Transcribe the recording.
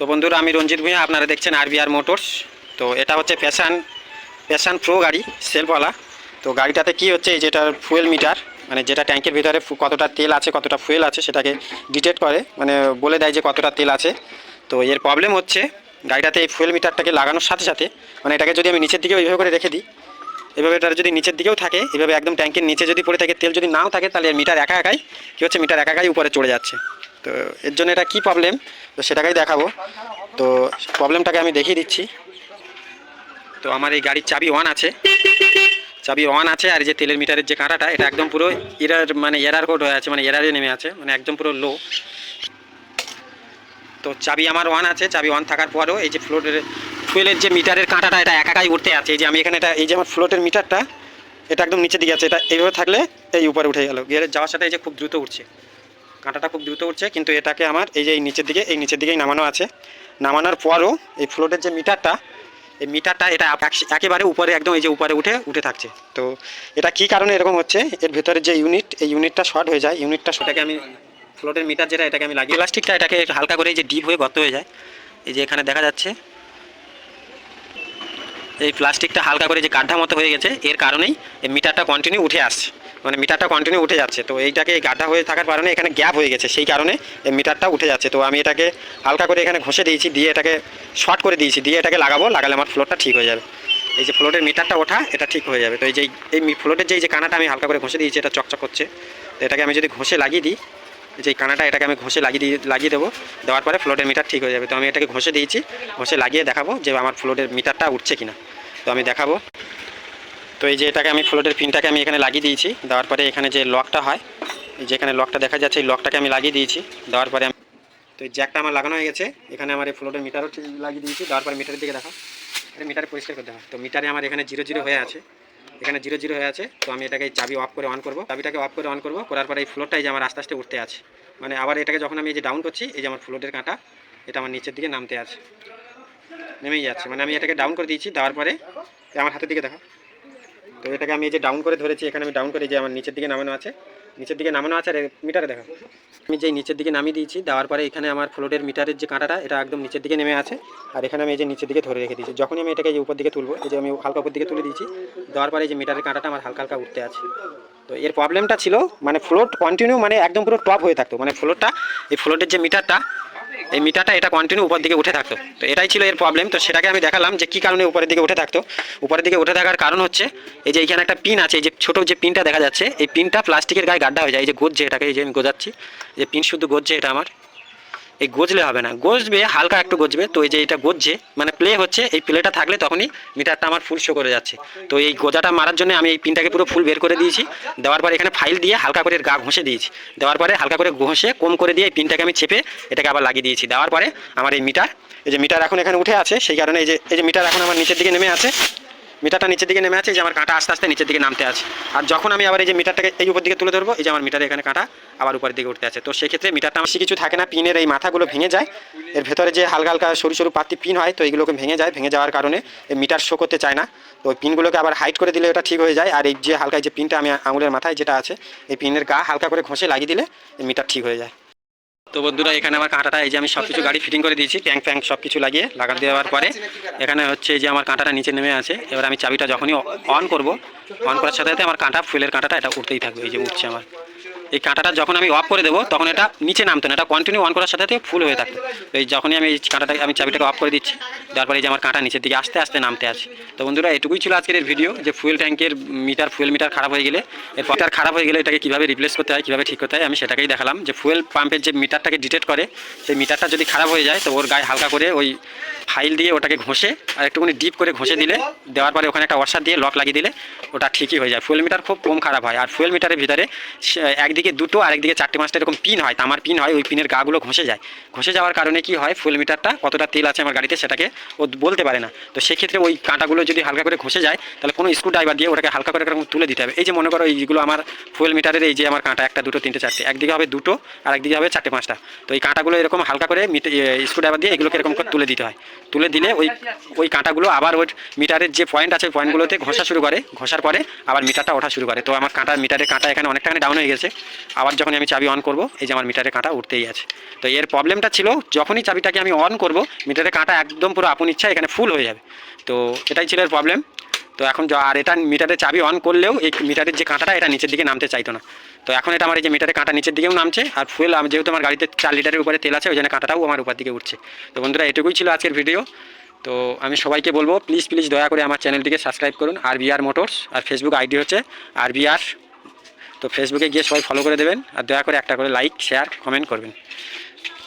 তো বন্ধুরা, আমি রঞ্জিত ভূঁইয়া, আপনারা দেখছেন আরবিআর মোটরস তো এটা হচ্ছে প্যাশান প্যাশান প্রো গাড়ি সেলফওয়ালা তো গাড়িটাতে কি হচ্ছে, এই যেটার ফুয়েল মিটার মানে যেটা ট্যাঙ্কের ভিতরে কতটা তেল আছে, কতটা ফুয়েল আছে, সেটাকে ডিটেক্ট করে মানে বলে দেয় যে কতটা তেল আছে। তো এর প্রবলেম হচ্ছে, গাড়িটাতে এই ফুয়েল মিটারটাকে লাগানোর সাথে সাথে মানে এটাকে যদি আমি নিচের দিকে এইভাবে করে রেখে দিই, এভাবে এটা যদি নিচের দিকেও থাকে, এভাবে একদম ট্যাঙ্কের নিচে যদি পড়ে থাকে, তেল যদি নাও থাকে, তাহলে মিটার একা একাই, কী হচ্ছে মিটার একা একাই উপরে চড়ে যাচ্ছে। তো এর জন্য এটা কী প্রবলেম তো সেটাকেই দেখাবো। তো প্রবলেমটাকে আমি দেখিয়ে দিচ্ছি। তো আমার এই গাড়ির চাবি ওয়ান আছে। চাবি ওয়ান আছে আর যে তেলের মিটারের যে কাঁটাটা, এটা একদম পুরো এরার মানে এরার কোড হয়ে আছে মানে এরারে নেমে আছে মানে একদম পুরো লো তো চাবি আমার ওয়ান আছে, চাবি ওয়ান থাকার পরেও এই যে ফ্লোটের ফুয়েলের যে মিটারের কাঁটাটা, এটা একাকাই উঠতে আছে। এই যে আমি এখানে এটা, এই যে আমার ফ্লোটের মিটারটা, এটা একদম নিচের দিকে আছে। এটা এইভাবে থাকলে এই উপরে উঠে গেল। গিয়ে যাওয়ার সাথে এই যে খুব দ্রুত উঠছে। কাঁটাটা খুব দ্রুত উঠছে, কিন্তু এটাকে আমার এই যে এই নিচের দিকে, এই নিচের দিকেই নামানো আছে। নামানোর পরও এই ফ্লোটের যে মিটারটা, এই মিটারটা এটা একেবারে উপরে, একদম এই যে উপরে উঠে উঠে থাকছে। তো এটা কি কারণে এরকম হচ্ছে? এর ভেতরে যে ইউনিট এই ইউনিটটা শর্ট হয়ে যায় ইউনিটটা সেটাকে আমি ফ্লোটের মিটার যেটা, এটাকে আমি লাগিয়ে প্লাস্টিকটা এটাকে হালকা করে এই যে ডিপ হয়ে গর্ত হয়ে যায়। এই যে এখানে দেখা যাচ্ছে, এই প্লাস্টিকটা হালকা করে যে গাড্ডা মতো হয়ে গেছে, এর কারণেই এই মিটারটা কন্টিনিউ উঠে আসছে। মানে মিটারটা কন্টিনিউ উঠে যাচ্ছে। তো এইটাকে এই গাড্ডা হয়ে থাকার কারণে এখানে গ্যাপ হয়ে গেছে। সেই কারণে এই মিটারটা উঠে যাচ্ছে। তো আমি এটাকে হালকা করে এখানে ঘষে দিয়েছি, দিয়ে এটাকে শর্ট করে দিয়েছি। দিয়ে এটাকে লাগাবো, লাগালে আমার ফ্লোরটা ঠিক হয়ে যাবে। এই যে ফ্লোটের মিটারটা ওঠা, এটা ঠিক হয়ে যাবে। তো এই যে, এই ফ্লোটের যে যে কানাটা আমি হালকা করে ঘষে দিয়েছি, এটা চকচক করছে। তো এটাকে আমি যদি ঘষে লাগিয়ে দিই যে কানাটা এটাকে আমি ঘষে লাগিয়ে দিয়ে, লাগিয়ে দেবো, দেওয়ার পরে ফ্লোটের মিটার ঠিক হয়ে যাবে। তো আমি এটাকে ঘষে দিয়েছি, ঘষে লাগিয়ে দেখাবো যে আমার ফ্লোটের মিটারটা উঠছে কিনা। তো আমি দেখাবো। তো এই যে এটাকে আমি ফ্লোটের পিনটাকে আমি এখানে লাগিয়ে দিয়েছি। দেওয়ার পরে এখানে যে লকটা হয়, এই যে এখানে লকটা দেখা যাচ্ছে, এই লকটাকে আমি লাগিয়ে দিয়েছি। দেওয়ার পরে আমি তো এই জ্যাকটা আমার লাগানো হয়ে গেছে। এখানে আমার এই ফ্লোটের মিটারও লাগিয়ে দিয়েছি। দেওয়ার পরে মিটারের দিকে দেখা এটা মিটারে পরিষ্কার করতে হয় তো মিটারে আমার এখানে জিরো জিরো হয়ে আছে। এখানে জিরো জিরো হয়ে আছে। তো আমি এটাকে চাবি অফ করে অন করব। চাবিটাকে অফ করে অন করব। করার পরে এই ফ্লোরটাই যে আমার আস্তে আস্তে উঠতে আছে। মানে আবার এটাকে যখন আমি এই যে ডাউন করছি, এই যে আমার ফ্লোটের কাঁটা, এটা আমার নিচের দিকে নামতে আছে। নেমেই যাচ্ছে। মানে আমি এটাকে ডাউন করে দিয়েছি। দেওয়ার পরে আমার হাতের দিকে দেখা তো এটাকে আমি এই যে ডাউন করে ধরেছি, এখানে আমি ডাউন করে যে আমার নিচের দিকে নামানো আছে, নিচের দিকে নামানো আছে, আর মিটারে দেখা। আমি যেই নিচের দিকে নামিয়ে দিয়েছি, দেওয়ার পরে এখানে আমার ফ্লোটের মিটারের যে কাঁটাটা, এটা একদম নিচের দিকে নেমে আছে, আর এখানে আমি এই যে নিচের দিকে ধরে রেখে দিয়েছি। যখনই আমি এটাকে যে উপর দিকে তুলবো, এই যে আমি হালকা উপর দিকে তুলে দিয়েছি, দেওয়ার পরে এই যে মিটারের কাঁটাটা আমার হালকা হালকা উঠতে আছে। তো এর প্রবলেমটা ছিল মানে ফ্লোট কন্টিনিউ মানে একদম পুরো টপ হয়ে থাকতো। মানে ফ্লোটটা এই ফ্লোটের যে মিটারটা এই মিটারটা এটা কন্টিনিউ উপর দিকে উঠে থাকতো। তো এটাই ছিল এর প্রবলেম তো সেটাকে আমি দেখালাম যে কী কারণে উপরের দিকে উঠে থাকতো। উপরের দিকে উঠে থাকার কারণ হচ্ছে, এই যে এখানে একটা পিন আছে, এই যে ছোটো যে পিনটা দেখা যাচ্ছে, এই পিনটা প্লাস্টিকের গায়ে গাড্ডা হয়ে যায়। এই যে গজ্জে এটাকে এই যে আমি গোজাচ্ছি যে পিন শুধু গজছে এটা আমার এই গজলে হবে না। গজবে হালকা একটু গজবে। তো এই যে এটা গজছে মানে প্লে হচ্ছে, এই প্লেটা থাকলে তখনই মিটারটা আমার ফুল শো করে যাচ্ছে। তো এই গোজাটা মারার জন্য আমি এই পিনটাকে পুরো ফুল বের করে দিয়েছি। দেওয়ার পরে এখানে ফাইল দিয়ে হালকা করে গা ঘষে দিয়েছি। দেওয়ার পরে হালকা করে ঘষে কম করে দিয়ে এই পিনটাকে আমি চেপে এটাকে আবার লাগিয়ে দিয়েছি। দেওয়ার পরে আমার এই মিটার, এই যে মিটার এখন এখানে উঠে আছে, সেই কারণে এই যে এই যে মিটার এখন আমার নিচের দিকে নেমে আছে। মিটারটা নিচের দিকে নেমে আছে, এই যে আমার কাঁটা আস্তে আস্তে নিচের দিকে নামতে আছে। আর যখন আমি আবার এই যে মিটারটাকে এই উপর দিকে তুলে ধরবো, এই যে আমার মিটারে এখানে কাঁটা আবার উপরের দিকে উঠতে আছে। তো সেক্ষেত্রে মিটারটা আমার কিছু থাকে না, পিনের এই মাথাগুলো ভেঙে যায়। এর ভেতরে যে হালকা হালকা সরু সরু পাতি পিন হয়, তো এইগুলোকে ভেঙে যায়, ভেঙে যাওয়ার কারণে এই মিটার শো করতে চায় না। তো পিনগুলোকে আবার হাইট করে দিলে ওটা ঠিক হয়ে যায়। আর এই যে হালকা যে পিনটা আমি আঙুলের মাথায় যেটা আছে, এই পিনের গা হালকা করে ঘষে লাগিয়ে দিলে এই মিটার ঠিক হয়ে যায়। তো বন্ধুরা, এখানে আমার কাঁটাটা, এই যে আমি সব কিছু গাড়ি ফিটিং করে দিয়েছি ট্যাঙ্ক ফ্যাঙ্ক সব কিছু লাগিয়ে লাগা দেওয়ার পরে, এখানে হচ্ছে যে আমার কাঁটাটা নিচে নেমে আছে, এবার আমি চাবিটা যখনই অন করব অন করার সাথে সাথে আমার কাঁটা, ফুলের কাঁটাটা, এটা উঠতেই থাকবে, এই যে উঠছে আমার। এই কাঁটাটা যখন আমি অফ করে দেবো, তখন এটা নিচে নামতো না, এটা কন্টিনিউ অন করার সাথে সাথে ফুল হয়ে থাকতো এই যখনই আমি এই কাঁটাটা আমি চাবিটাকে অফ করে দিচ্ছি, তারপরে এই যে আমার কাঁটা নিচের দিকে আস্তে আস্তে নামতে আছে। তো বন্ধুরা, এটুকুই ছিল আজকের ভিডিও যে ফুয়েল ট্যাঙ্কের মিটার ফুয়েল মিটার খারাপ হয়ে গেলে, এর মিটার খারাপ হয়ে গেলে এটাকে কীভাবে রিপ্লেস করতে হয়, কীভাবে ঠিক করতে হয়, আমি সেটাকেই দেখালাম। যে ফুয়েল পাম্পের যে মিটারটাকে ডিটেক্ট করে, সেই মিটারটা যদি খারাপ হয়ে যায়, তো ওর গায়ে হালকা করে ওই ফাইল দিয়ে ওটাকে ঘষে, আর একটুখানি ডিপ করে ঘষে দিলে, দেওয়ার পরে ওখানে একটা ওয়াশার দিয়ে লক লাগিয়ে দিলে, ওটা ঠিকই হয়ে যায়। ফুয়েল মিটার খুব কম খারাপ হয়, আর ফুয়েল মিটারের ভিতরে সে- একদিকে দুটো আর একদিকে চারটে পাঁচটা এরকম পিন হয়, তামার পিন হয়, ওই পিনের গাগুলো ঘষে যায়। ঘষে যাওয়ার কারণে কি হয় ফুল মিটারটা কতটা তেল আছে আমার গাড়িতে সেটাকে ও বলতে পারে না। তো সেক্ষেত্রে ওই কাঁটাগুলো যদি হালকা করে ঘষে যায়, তাহলে কোনো স্ক্রু ড্রাইভার দিয়ে ওটাকে হালকা করে এরকম তুলে দিতে হবে। এই যে মনে করো এইগুলো আমার ফুয়েল মিটারের এই যে আমার কাঁটা, একটা, দুটো, তিনটে, চারটে, একদিকে হবে দুটো আর একদিকে হবে চারটে, পাঁচটা। তো এই কাঁটাগুলো এরকম হালকা করে স্ক্রু ড্রাইভার দিয়ে এগুলোকে এরকম করে তুলে দিতে হয়। তুলে দিলে ওই ওই কাঁটাগুলো আবার ওই মিটারের যে পয়েন্ট আছে পয়েন্টগুলোতে ঘষা শুরু করে। ঘষার পরে আবার মিটারটা ওঠা শুরু করে। তো আমার কাঁটা মিটারের কাঁটা এখানে অনেকটাখানি ডাউন হয়ে গেছে। আবার যখন আমি চাবি অন করব, এই যে আমার মিটারে কাঁটা উঠতেই আছে। তো এর প্রবলেমটা ছিল, যখনই চাবিটাকে আমি অন করব মিটারে কাঁটা একদম পুরো আপন ইচ্ছা এখানে ফুল হয়ে যাবে। তো এটাই ছিল এর প্রবলেম তো এখন আর এটা মিটারের চাবি অন করলেও এই মিটারের যে কাঁটাটা, এটা নিচের দিকে নামতে চাইতো না। তো এখন এটা আমার এই যে মিটারের কাঁটা নিচের দিকেও নামছে, আর ফুয়েল আমি যেহেতু আমার গাড়িতে চার লিটারের উপরে তেল আছে, ওই জন্য কাঁটাটাও আমার উপর দিকে উঠছে। তো বন্ধুরা, এটুকুই ছিল আজকের ভিডিও তো আমি সবাইকে বলব প্লিজ প্লিজ দয়া করে আমার চ্যানেলটিকে সাবস্ক্রাইব করুন, আর বিআর মোটরস আর ফেসবুক আইডি হচ্ছে আর বিআর তো ফেসবুকে গিয়ে সবাই ফলো করে দেবেন আর দয়া করে একটা করে লাইক শেয়ার কমেন্ট করবেন।